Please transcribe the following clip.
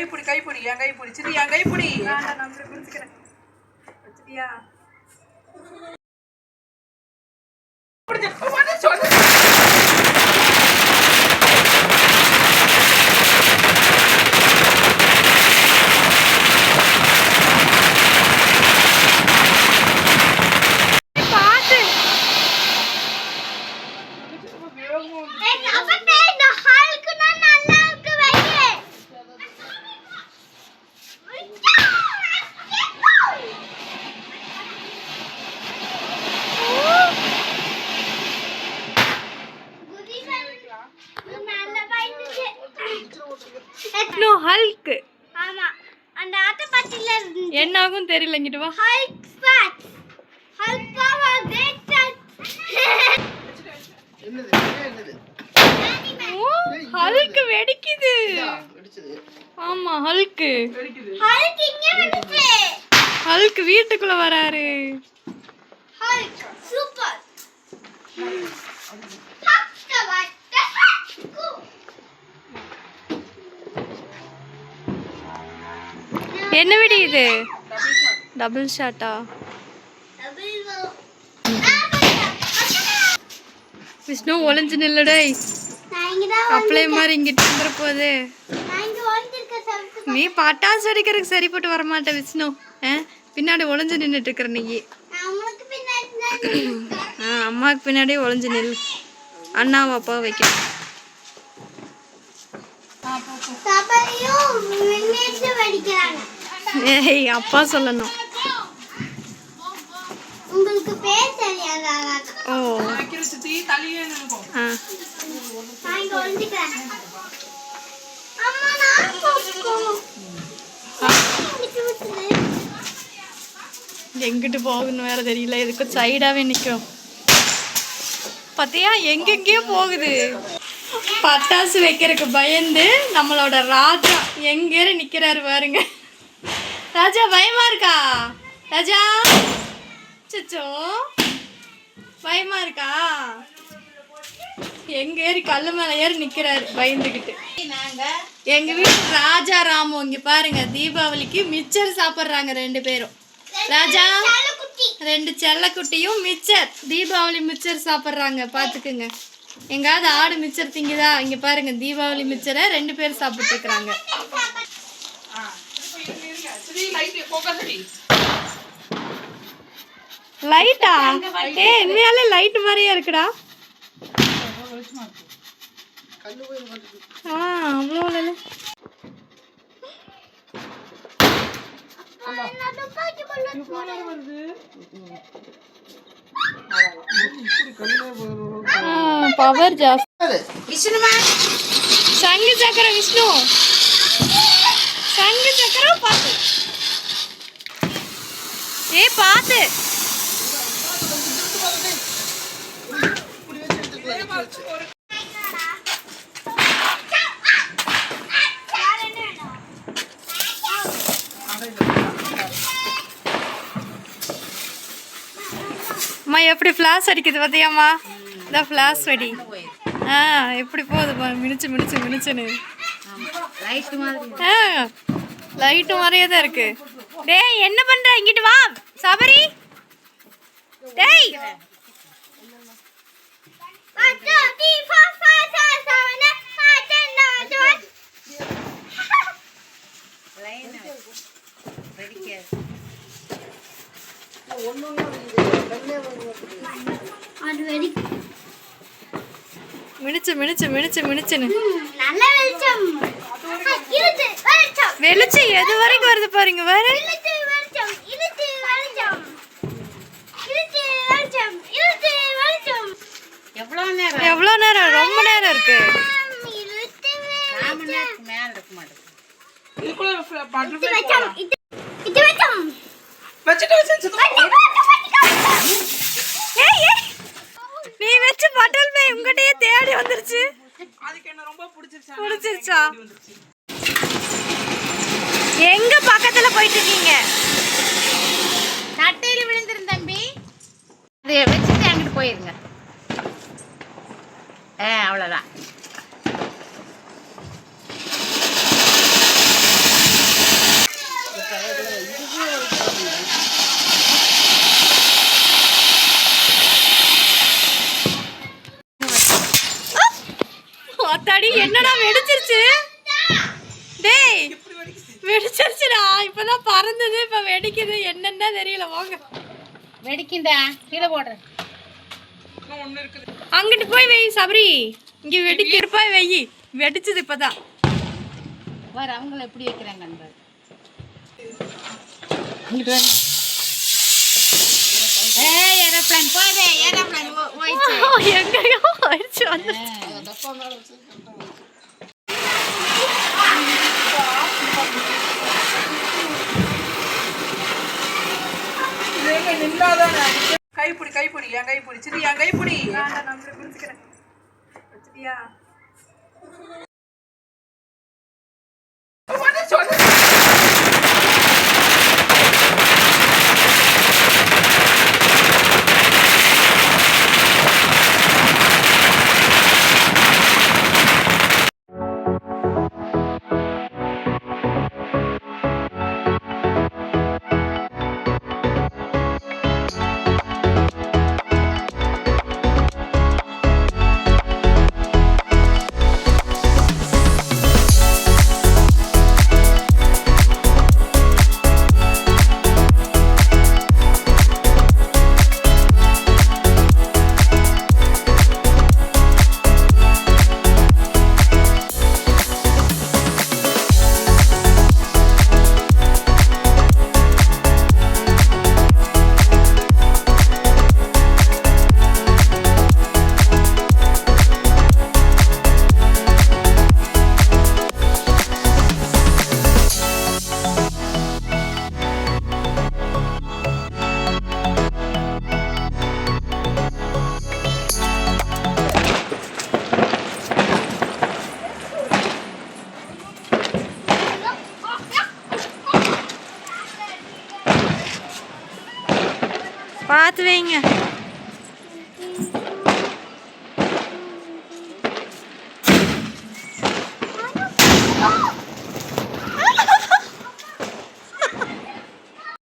கைப்பிடி கைப்பிடி என் கைப்பிடி. சரி என் கைப்பிடி. நான் போய் குளிச்சுக்கிறேன் வச்சுட்டியா? இன்னும் ஹல்க் ஆமா. அந்த ஆட்டப்பாட்டில இருந்து என்ன ஆகும் தெரியல இங்கிட்டு வா. Hulk spot Hulk power great என்னது? என்னது? ஓ ஹல்க் வெடிக்குது. வெடிச்சது. ஆமா ஹல்க் ஹல்க் இங்க வந்துச்சு. ஹல்க் வீட்டுக்குள்ள வராரு. ஹல்க் சூப்பர் என்ன விடி இது? டபுள் ஷாட்டா விஷ்ணு ஒளிஞ்சு நில்லுடே அப்ளை மாதிரி இங்கிட்டு வந்துட போகுது நீ பட்டாசு வெடிக்கிறதுக்கு சரிப்பட்டு வரமாட்ட விஷ்ணு. ஆ? பின்னாடி ஒளிஞ்சு நின்றுட்டு இருக்கிற நீ. ஆ அம்மாவுக்கு பின்னாடி ஒளிஞ்சு நில் அண்ணாவும் அப்பா வைக்கணும். ஏய் அப்பா சொல்லணும். உங்களுக்கு பேர் தெரியாதா ஓ. வைக்கிற சுத்தி தலையே நினைப்போம் ஆ. நான் இங்க ஒளிஞ்சுக்கிறேன் அம்மா நான் போகணும். விட்டு விட்டுரு. எங்கிட்டு போகுன்னு வேற தெரியல. இதுக்கு சைடாவே நிற்கும் பார்த்தியா எங்கெங்கேயோ போகுது. பட்டாசு வைக்கிறதுக்கு பயந்து நம்மளோட ராஜா எங்கே நிற்கிறாரு பாருங்க. ராஜா பயமா இருக்கா? ராஜா? சச்சோ பயமா இருக்கா? எங்க ஏறி கல்லு மேல ஏறி நிக்கிறாரு பயந்துகிட்டு. எங்க வீட்டு ராஜா ராமு இங்க பாருங்க தீபாவளிக்கு மிச்சர் சாப்பிடுறாங்க ரெண்டு பேரும். ராஜா ரெண்டு செல்லக்குட்டியும் மிச்சர். தீபாவளி மிச்சர் சாப்பிட்றாங்க பார்த்துக்குங்க எங்காவது ஆடு மிச்சர் திங்குதா? இங்க பாருங்க தீபாவளி மிச்சரை ரெண்டு பேரும் சாப்பிட்டு இருக்கிறாங்க சரி லைட் போக சரி லைட்டா ஏ உண்மையாலே லைட் மாதிரியே இருக்குடா. ஆ பல்ல பவர் ஜாஸ்தி. விஷ்ணுமா? சங்கு சக்கரம் விஷ்ணு. சங்கு சக்கரம் பார்த்து ஏ பார்த்து அம்மா எப்படி ஃப்ளாஷ் அடிக்குது பார்த்தியாம்மா இந்த ஃப்ளாஷ் வெடி ஆ எப்படி போகுது மினிச்சு மினிச்சு மினிச்சுன்னு. ஆ. லைட்டு மாதிரியே தான் இருக்கு. டேய் என்ன பண்ற? இங்கிட்டு வா. சபரி. டேய். அது வெடி மினிச்சு மினிச்சு மினிச்சு மினிச்சுன்னு. நல்ல வெளிச்சம். வெளிச்சம் வெளிச்சு எது வரைக்கும் வருது பாருங்க வேறு? எவ்வளோ நேரம்? எவ்வளோ நேரம்? ரொம்ப நேரம் இருக்கு. நீ வச்சு பட்டல் மே உங்ககிட்டயே தேடி வந்துருச்சு. அதுக்கு என்ன ரொம்ப பிடிச்சிருச்சா? பிடிச்சிருச்சா? எங்க பக்கத்துல போயிட்டு இருக்கீங்க நட்டையில விழுந்திரும் தம்பி. அதை வச்சுட்டு அங்கிட்டு போயிருங்க. ஆ அவ்வளோதான் என்னடா வெடிச்சிருச்சு? டேய் வெடிச்சிருச்சுடா இப்பதான் பறந்தது இப்ப வெடிக்குது என்னென்ன தெரியல வாங்க வெடிக்குண்டா கீழே போடுறேன் அங்கிட்டு போய் வை சபரி இங்க வெடிக்கிற போய் வை வெடிச்சது இப்பதான் பாரு அவங்கள எப்படி ஏய் ஏரோப்ளேன் போதே ஏரோப்ளேன் போயிடுச்சு எங்கேயோ ஆயிடுச்சு வந்து டப்பா மேல வச்சு கரெக்டா வச்சு இது எங்க நின்னாதானே? கைப்பிடி கைப்பிடி. என் கைப்பிடி. சிரி என் கைப்பிடி. நான் அப்படியே பிடிச்சிக்கிறேன் வச்சுட்டியா பார்த்து வைங்க